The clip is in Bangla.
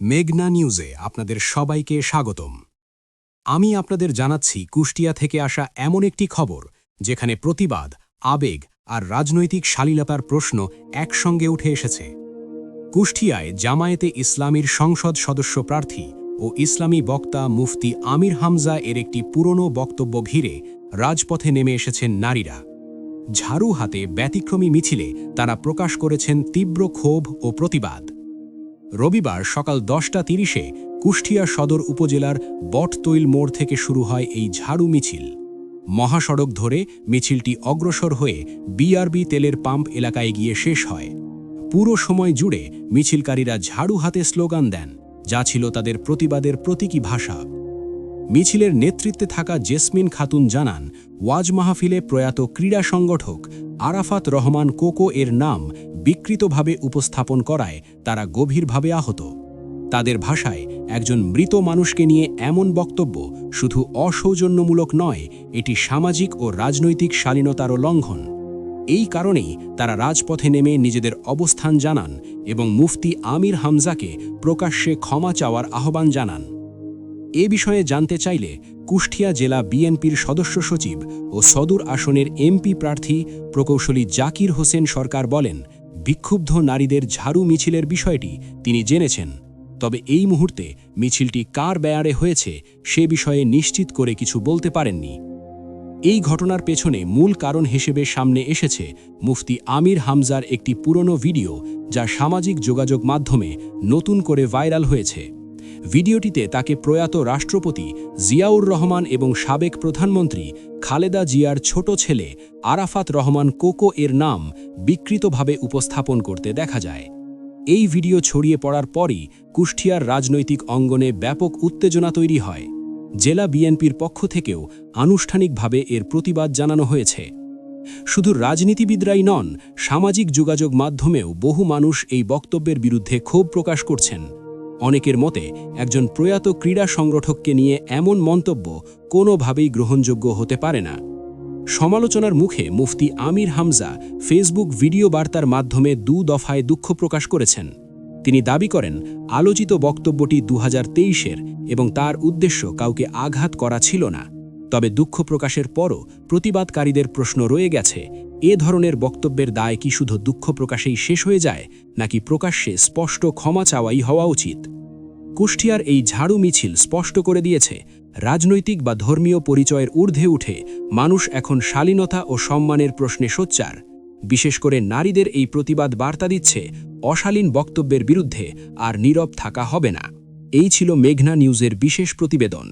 মেঘনা নিউজে আপনাদের সবাইকে স্বাগতম। আমি আপনাদের জানাচ্ছি কুষ্টিয়া থেকে আসা এমন একটি খবর, যেখানে প্রতিবাদ, আবেগ আর রাজনৈতিক শালীলতার প্রশ্ন একসঙ্গে উঠে এসেছে। কুষ্টিয়ায় জামায়াতে ইসলামীর সংসদ সদস্য প্রার্থী ও ইসলামী বক্তা মুফতি আমির হামজা এর একটি পুরনো বক্তব্য ঘিরে রাজপথে নেমে এসেছেন নারীরা। ঝাড়ু হাতে ব্যতিক্রমী মিছিলে তারা প্রকাশ করেছেন তীব্র ক্ষোভ ও প্রতিবাদ। রবিবার সকাল দশটা তিরিশে কুষ্টিয়া সদর উপজেলার বটতৈল মোড় থেকে শুরু হয় এই ঝাড়ু মিছিল। মহাসড়ক ধরে মিছিলটি অগ্রসর হয়ে বিআরবি তেলের পাম্প এলাকায় গিয়ে শেষ হয়। পুরো সময় জুড়ে মিছিলকারীরা ঝাড়ু হাতে স্লোগান দেন, যা ছিল তাদের প্রতিবাদের প্রতীকী ভাষা। মিছিলের নেতৃত্বে থাকা জেসমিন খাতুন জানান, ওয়াজ মাহফিলে প্রয়াত ক্রীড়া সংগঠক আরাফাত রহমান কোকো এর নাম বিকৃতভাবে উপস্থাপন করায় তারা গভীরভাবে আহত। তাদের ভাষায় একজন মৃত মানুষকে নিয়ে এমন বক্তব্য শুধু অসৌজন্যমূলক নয়, এটি সামাজিক ও রাজনৈতিক শালীনতারও লঙ্ঘন। এই কারণেই তারা রাজপথে নেমে নিজেদের অবস্থান জানান এবং মুফতি আমির হামজাকে প্রকাশ্যে ক্ষমা চাওয়ার আহ্বান জানান। এ বিষয়ে জানতে চাইলে কুষ্টিয়া জেলা বিএনপির সদস্য সচিব ও সদর আসনের এমপি প্রার্থী প্রকৌশলী জাকির হোসেন সরকার বলেন বিক্ষুব্ধ নারীদের ঝাড়ু মিছিলের বিষয়টি তিনি জেনেছেন। তবে এই মুহূর্তে মিছিলটি কার ব্যয়ারে হয়েছে সে বিষয়ে নিশ্চিত করে কিছু বলতে পারেননি। এই ঘটনার পেছনে মূল কারণ হিসেবে সামনে এসেছে মুফতি আমির হামজার একটি পুরনো ভিডিও যা সামাজিক যোগাযোগ মাধ্যমে নতুন করে ভাইরাল হয়েছে। ভিডিওটিতে তাকে প্রয়াত রাষ্ট্রপতি জিয়াউর রহমান এবং সাবেক প্রধানমন্ত্রী খালেদা জিয়ার ছোট ছেলে আরাফাত রহমান কোকো এর নাম বিকৃতভাবে উপস্থাপন করতে দেখা যায়। এই ভিডিও ছড়িয়ে পড়ার পরই কুষ্টিয়ার রাজনৈতিক অঙ্গনে ব্যাপক উত্তেজনা তৈরি হয়। জেলা বিএনপির পক্ষ থেকেও আনুষ্ঠানিকভাবে এর প্রতিবাদ জানানো হয়েছে। শুধু রাজনীতিবিদরাই নন, সামাজিক যোগাযোগ মাধ্যমেও বহু মানুষ এই বক্তব্যের বিরুদ্ধে ক্ষোভ প্রকাশ করছেন। অনেকের মতে, একজন প্রয়াত ক্রীড়া সংগঠককে নিয়ে এমন মন্তব্য কোনোভাবেই গ্রহণযোগ্য হতে পারে না। সমালোচনার মুখে মুফতি আমির হামজা ফেসবুক ভিডিও বার্তার মাধ্যমে দু দফায় দুঃখ প্রকাশ করেছেন। তিনি দাবি করেন, আলোচিত বক্তব্যটি দু হাজার এবং তার উদ্দেশ্য কাউকে আঘাত করা ছিল না। তবে দুঃখ প্রকাশের পরও প্রতিবাদকারীদের প্রশ্ন রয়ে গেছে, এ ধরনের বক্তব্যের দায় কি শুধু দুঃখ প্রকাশেই শেষ হয়ে যায়, নাকি প্রকাশ্যে স্পষ্ট ক্ষমা চাওয়াই হওয়া উচিত? কুষ্টিয়ার এই ঝাড়ু মিছিল স্পষ্ট করে দিয়েছে, রাজনৈতিক বা ধর্মীয় পরিচয়ের ঊর্ধ্বে উঠে মানুষ এখন শালীনতা ও সম্মানের প্রশ্নে সোচ্চার। বিশেষ করে নারীদের এই প্রতিবাদ বার্তা দিচ্ছে, অশালীন বক্তব্যের বিরুদ্ধে আর নীরব থাকা হবে না। এই ছিল মেঘনা নিউজের বিশেষ প্রতিবেদন।